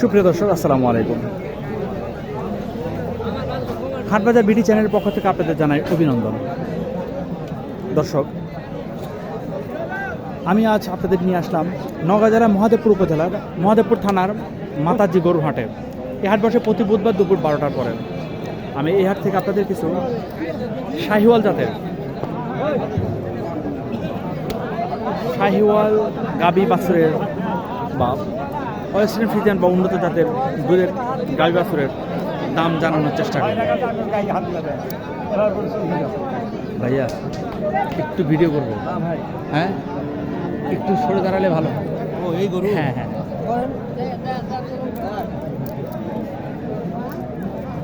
সুপ্রিয় দর্শক, আসসালামু আলাইকুম। হাটবাজার বিডি চ্যানেলের পক্ষ থেকে আপনাদের জানাই অভিনন্দন। দর্শক, আমি আজ আপনাদের নিয়ে আসলাম নওগাঁ জেলার মহাদেবপুর উপজেলার মহাদেবপুর থানার মাতাজি গরু হাটে। এই হাট বসে প্রতি বুধবার দুপুর বারোটার পরে। আমি এই হাট থেকে আপনাদের কিছু শাহিওয়াল জাতের শাহিওয়াল গাবি বাছুরের বা ওয়েস্টার্ন ফ্রিজিয়ান বা উন্নত জাতের দুধের গাবি বাছুরের দাম জানানোর চেষ্টা করি ভাইয়া একটু ভিডিও করব। হ্যাঁ? একটু সরে দাঁড়ালে ভালো ও এই গরু? হ্যাঁ হ্যাঁ।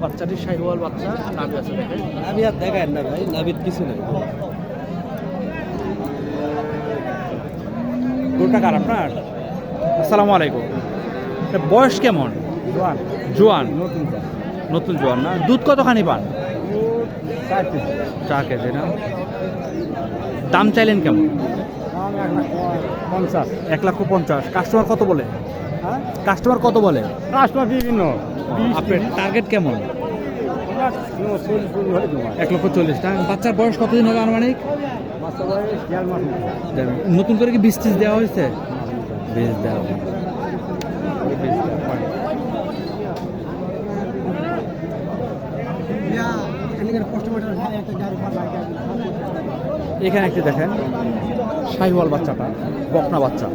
বাচ্চাটি শাহিওয়াল বাচ্চা নাবি আছে দেখেন নাবি আর দেখায় না ভাই নাবির কিছু নেই। গরুটা কার আপনার? আসসালামু আলাইকুম। বয়স কেমন? জোয়ান। নতুন নতুন জোয়ান না? দুধ কতখানি পান? চা কেজি। না? দাম চাইলেন কেমন? পঞ্চাশ। এক লক্ষ পঞ্চাশ। কাস্টমার কত বলে? হ্যাঁ? কাস্টমার কত বলে? কাস্টমার বিভিন্ন। আপনার টার্গেট কেমন? এক লক্ষ চল্লিশ। বাচ্চার বয়স কতদিন হবে আনুমানিক। নতুন করে কি বীজ টিজ দেওয়া হয়েছে? বীজ দেওয়া। এখানে একটি দেখেন শাহিওয়াল বাচ্চাটা বকনা বাচ্চা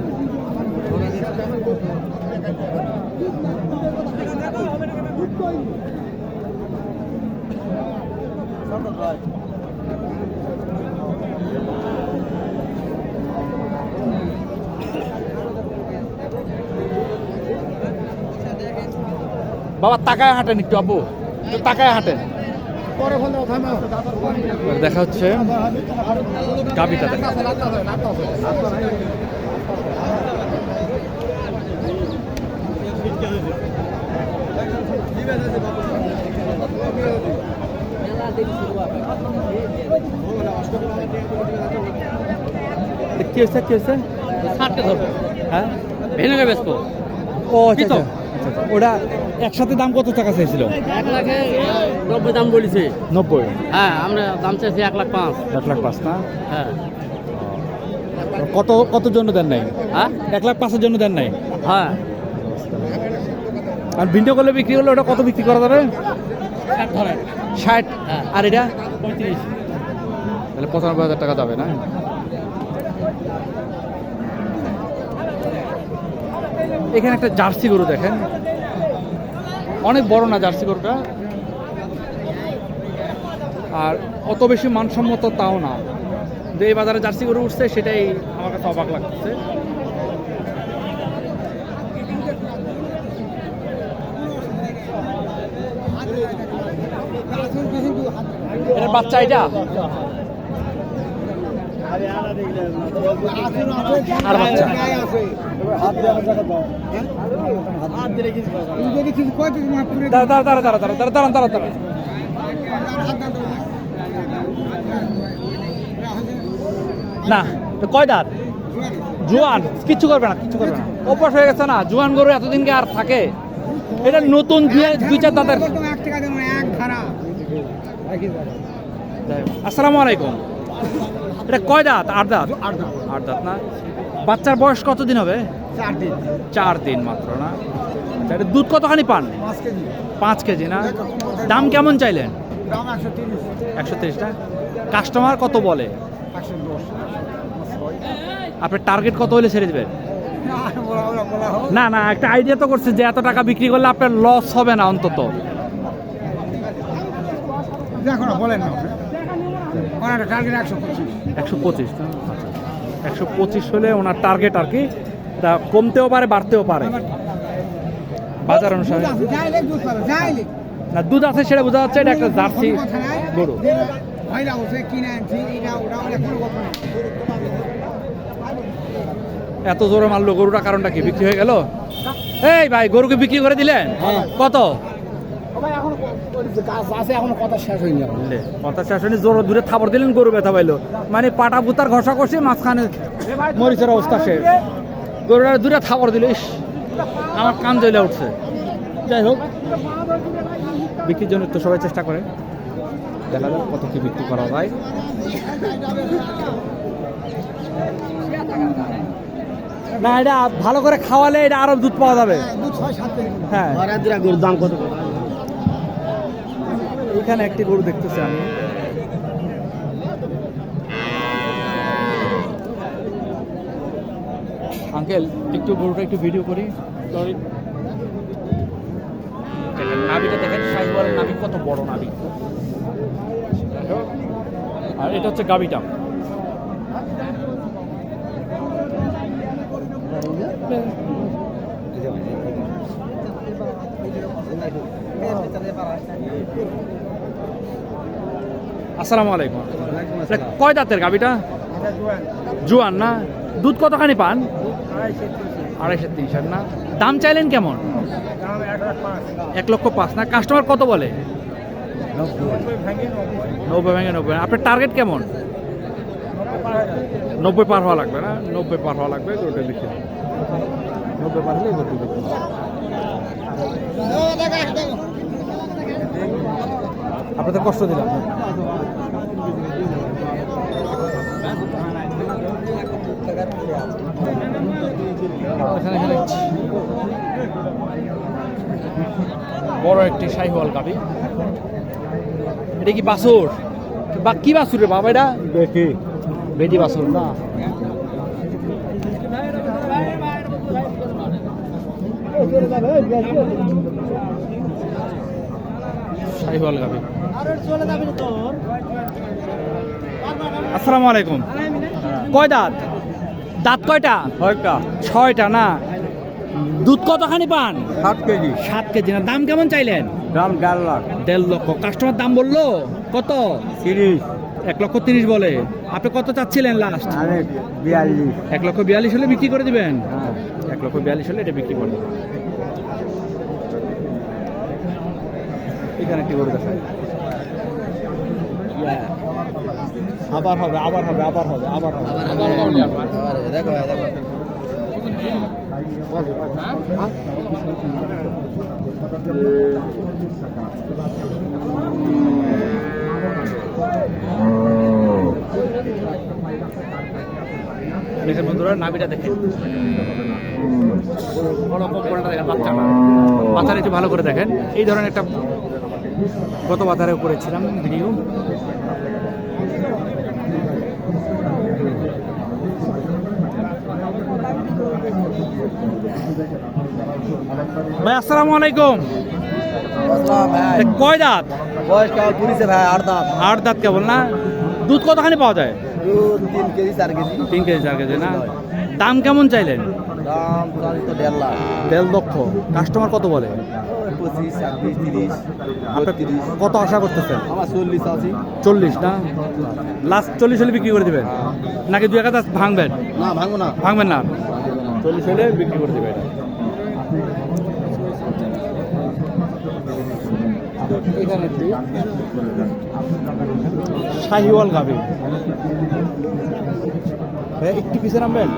বাবা তাকায় হাঁটেন একটু আব্বু একটু তাকায় হাঁটেন। দেখা হচ্ছে গাবিটা দেখা। কি হয়েছে কি হয়েছে? হ্যাঁ? ভেনুকে বেচবো। ও আচ্ছা কি তো? আচ্ছা, আচ্ছা, আচ্ছা। ওটা একসাথে দাম কত টাকা চাইছিল? এক লাখে নব্বই দাম বলেছে। নব্বই? হ্যাঁ আমরা দাম চাইছি এক লাখ পাঁচ। এক লাখ পাঁচ না? হ্যাঁ। কত কত জন্য দেন নাই? হ্যাঁ? এক লাখ পাঁচের জন্য দেন নাই? হ্যাঁ। আর ভিডিও করলে বিক্রি করলে ওটা কত বিক্রি করা যাবে? ষাট? হ্যাঁ। আর এটা? পঁয়ত্রিশ। তাহলে পঁচানব্বই হাজার টাকা যাবে না? এখানে একটা জার্সি গরু দেখেন। অনেক বড় না জার্সি গরুটা। আর অত বেশি মানসম্মত তাও না। যে এই বাজারে জার্সি গরু উঠছে, সেটাই আমার কাছে অবাক লাগতেছে এটার বাচ্চা এটা? আর বাচ্চা? দাঁড়া দাঁড়া দাঁড়া দাঁড়া দাঁড়া দাঁড়া দাঁড়া দাঁড়া। না কয় দাঁত? জোয়ান কিচ্ছু করবে না কিচ্ছু করবে না। অভ্যাস হয়ে গেছে না জোয়ান গরু এতদিনকে আর থাকে? এটা নতুন দুই- চার দাঁতের আসসালামু আলাইকুম। এটা কয় দাঁত? আট দাঁত? আট দাঁত। না? বাচ্চার বয়স কতদিন হবে? চার দিন মাত্র না? আচ্ছা এটা দুধ কতখানি পান? পাঁচ কেজি। না? দাম কেমন চাইলেন? একশো তিরিশটা কাস্টমার কত বলে? আপনার টার্গেট কত হলে ছেড়ে দেবেন? না না একটা আইডিয়া তো করছে যে এত টাকা বিক্রি করলে আপনার লস হবে না অন্তত। দেখো না বলেন না ওনার টার্গেট একশো পঁচিশ। একশো পঁচিশ আচ্ছা একশো পঁচিশ হলে ওনার টার্গেট আর কি তা কমতেও পারে বাড়তেও পারে। বাজার অনুসারে। না দুধ আছে সেটা বোঝা যাচ্ছে এটা একটা জার্সি গরু। এত জোরে মারলো গরুটা কারণটা কি বিক্রি হয়ে গেল? এই ভাই গরুকে বিক্রি করে দিলেন? কত? গাছ আছে কথা শেষ হয়নি এখন। লে, কথা শেষ হয়নি জোর দূরে থাপড় দিলেন গরু ব্যথা পাইলো। মানে পাটা বুতার ঘষা কষে মাঝখানে মরিচের অবস্থা শেষ। গরুটা দূরে থাপড় দিল ইস। আমার কান জ্বলে উঠছে। যাই হোক বিক্রির জন্য তো সবাই চেষ্টা করে। দেখা যাক কত কি বিক্রি করা যায়। না এটা ভালো করে খাওয়ালে এটা আরও দুধ পাওয়া যাবে। হ্যাঁ। দাম কত? এখানে একটি গরু দেখতেছি আমি। আঙ্কেল একটু গরুটা একটু ভিডিও করি। সরি নাভিটা দেখেন সাইওয়াল নাভি কত বড় দেখো। আর এটা হচ্ছে গাবিটা। আসসালামু আলাইকুম। কয় দাঁতের গাবিটা? জুয়ান না? দুধ কতখানি পান? আড়াইশো তিনশো। না? দাম চাইলেন কেমন? এক লক্ষ পাঁচ। না? কাস্টমার কত বলে? নব্বই ভেঙে নব্বই। আপনার টার্গেট কেমন? নব্বই পার হওয়া লাগবে না? নব্বই পার হওয়া লাগবে ওটা লিখে নব্বই পার হলে। আপনাদের কষ্ট দিলাম। বড় একটি শাহিওয়াল গাবি। এটা কি বাসুর বা কি বাসুর রে বাবা এটা? বেটি। বেটি বাসুর না? গাবি আসসালামু আলাইকুম। কয় দাঁত? দাঁত কয়টা? ছয়টা। ছয়টা না? দুধ কতখানি পান? সাত কেজি। সাত কেজি না। দাম কেমন চাইলেন? দাম দেড় লাখ। দেড় লক্ষ। কাস্টমার দাম বলল? কত? তিরিশ। এক লক্ষ তিরিশ বলে। আপনি কত চাচ্ছিলেন লাস্ট বিয়াল্লিশ। এক লক্ষ বিয়াল্লিশ হলে বিক্রি করে দিবেন? হ্যাঁ। এক লক্ষ বিয়াল্লিশ হলে এটা বিক্রি করে দেবেন। এখানে একটি গরু দেখায়। আবার হবে আবার হবে আবার হবে আবার হবে। দেখেন বন্ধুরা নাভিটা দেখেন বড় কম্পলটা দেখেন বাচ্চাটা। বাচ্চাটা একটু ভালো করে দেখেন। এই ধরনের একটা গত বাজারেও করেছিলাম ভিডিও ভাই আসসালামু আলাইকুম। কয় দাঁত? বয়স কেমন? পুলিশে ভাই আট দাঁত কেবল না? দুধ কতখানি পাওয়া যায়? দুধ তিন কেজি চার কেজি। তিন কেজি চার কেজি না? দাম কেমন চাইলেন? দাম তো দেড় লাখ। দেড় লক্ষ। কাস্টমার কত বলে? পঁচিশ ছাব্বিশ তিরিশ তিরিশ কত আশা করতেছেন? আমার চল্লিশ আছি। চল্লিশ না? লাস্ট চল্লিশ হলে বিক্রি করে দেবেন? নাকি দু এক ভাঙবেন? না ভাঙবো না। ভাঙবেন না? চল্লিশ হলে বিক্রি করে দেবেন। শাহিওয়াল গাবি ভাই, একটু পিছিয়ে নামবেন?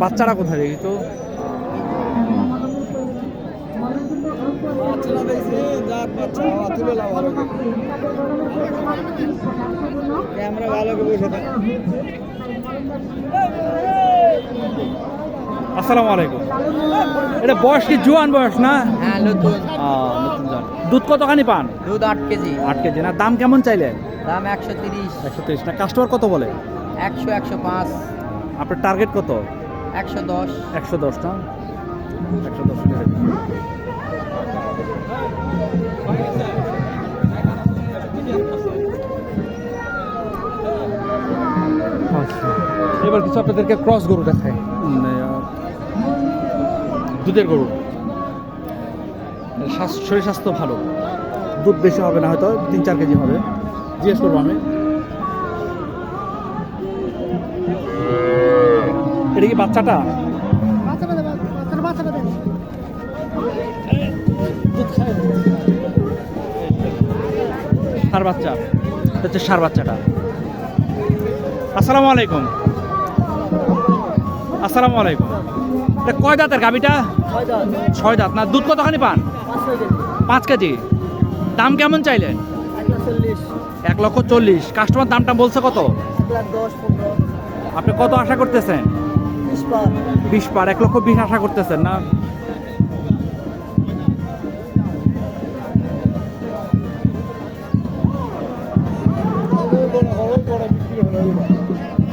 বাচ্চারা কোথায় দেখি তো? ক্যামেরা ভালো করে বসে থাকে আসসালামু আলাইকুম। এটা বয়স কি জোয়ান বয়স না? হ্যাঁ নতুন নতুন। দুধ কতখানি পান? দুধ আট কেজি। আট কেজি না? দাম কেমন চাইলেন? দাম একশো তিরিশ। একশো তিরিশ। না কাস্টমার কত বলে? একশো একশো পাঁচ। আপনার টার্গেট কত? একশো দশ। একশো দশ না? একশো দশ আচ্ছা। এবার কিছু আপনাদেরকে ক্রস গরু দেখায় দুধের গরু। শরীর স্বাস্থ্য ভালো। দুধ বেশি হবে না হয়তো, তিন চার কেজি হবে। জিজ্ঞেস করব আমি। এটা কি বাচ্চাটা? সার বাচ্চা। হচ্ছে সার বাচ্চাটা। আসসালামু আলাইকুম। আসসালামু আলাইকুম। কয় দাঁতের গাবিটা ছয় দাঁত। না দুধ কতখানি পান? পাঁচ কেজি। দাম কেমন চাইলেন? এক লক্ষ চল্লিশ। কাস্টমার দামটা বলছে কত? আপনি কত আশা করতেছেন? বিশ পার। এক লক্ষ বিশ আশা করতেছেন না?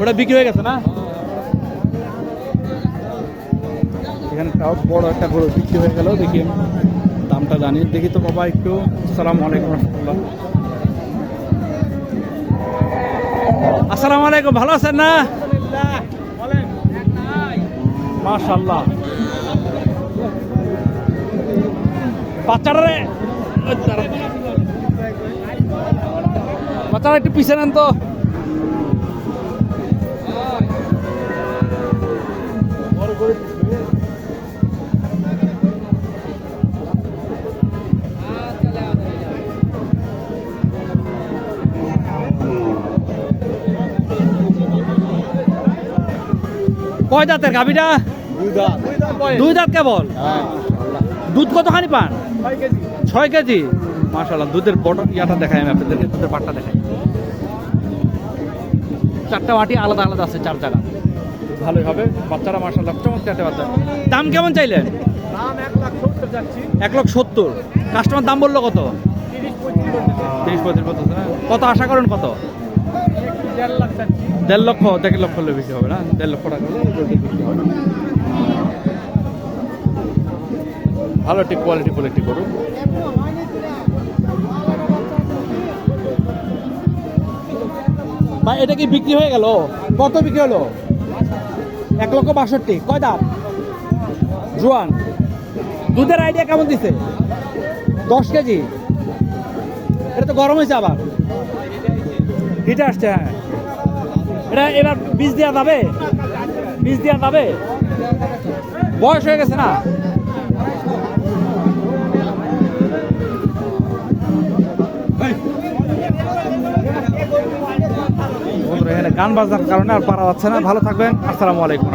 ওটা বিক্রি হয়ে গেছে না? এখানে তাও বড় একটা গরু বিক্রি হয়ে গেল, দেখি দামটা জানি। দেখি তো বাবা একটু সালাম আলাইকুম রহমতুল্লাহ। আসসালামু আলাইকুম, ভালো আছেন না? মাশাল্লাহ। বাচ্চারা একটু পিছিয়ে নেন তো। কয় দাঁতের গাভিটা? দুই দাঁত। কেবল? দুধ কতখানি পান? ছয় কেজি। মাশাল্লাহ দুধের বড় ইয়াটা দেখাই আমি আপনাদেরকে দুধের পাটটা দেখাই। চারটা বাটি আলাদা আলাদা আছে চার জায়গা। ভালোই হবে বাচ্চারা মাশাল্লাহ চমৎকার একটা বাচ্চা। দাম কেমন চাইলেন? এক লক্ষ সত্তর কাস্টমার দাম বলল কত? তিরিশ পঁয়ত্রিশ কত আশা করেন কত? দেড় লক্ষ দেড় লক্ষ হলে বেশি হবে না? দেড় লক্ষ টাকা বিক্রি। ভালো একটি কোয়ালিটি একটি করুন ভাই, এটা কি বিক্রি হয়ে গেল? কত বিক্রি হলো? এক লক্ষ বাষট্টি। কয় দাম? জোয়ান, দুধের আইডিয়া কেমন দিছে? দশ কেজি। এটা তো গরম হয়েছে আবার। হিটে আসছে হ্যাঁ। এটা এবার বীজ দেওয়া যাবে? বীজ দেওয়া যাবে? বয়স হয়ে গেছে না? গান বাজার কারণে আর পারা যাচ্ছে না। ভালো থাকবেন। আসসালামু আলাইকুম।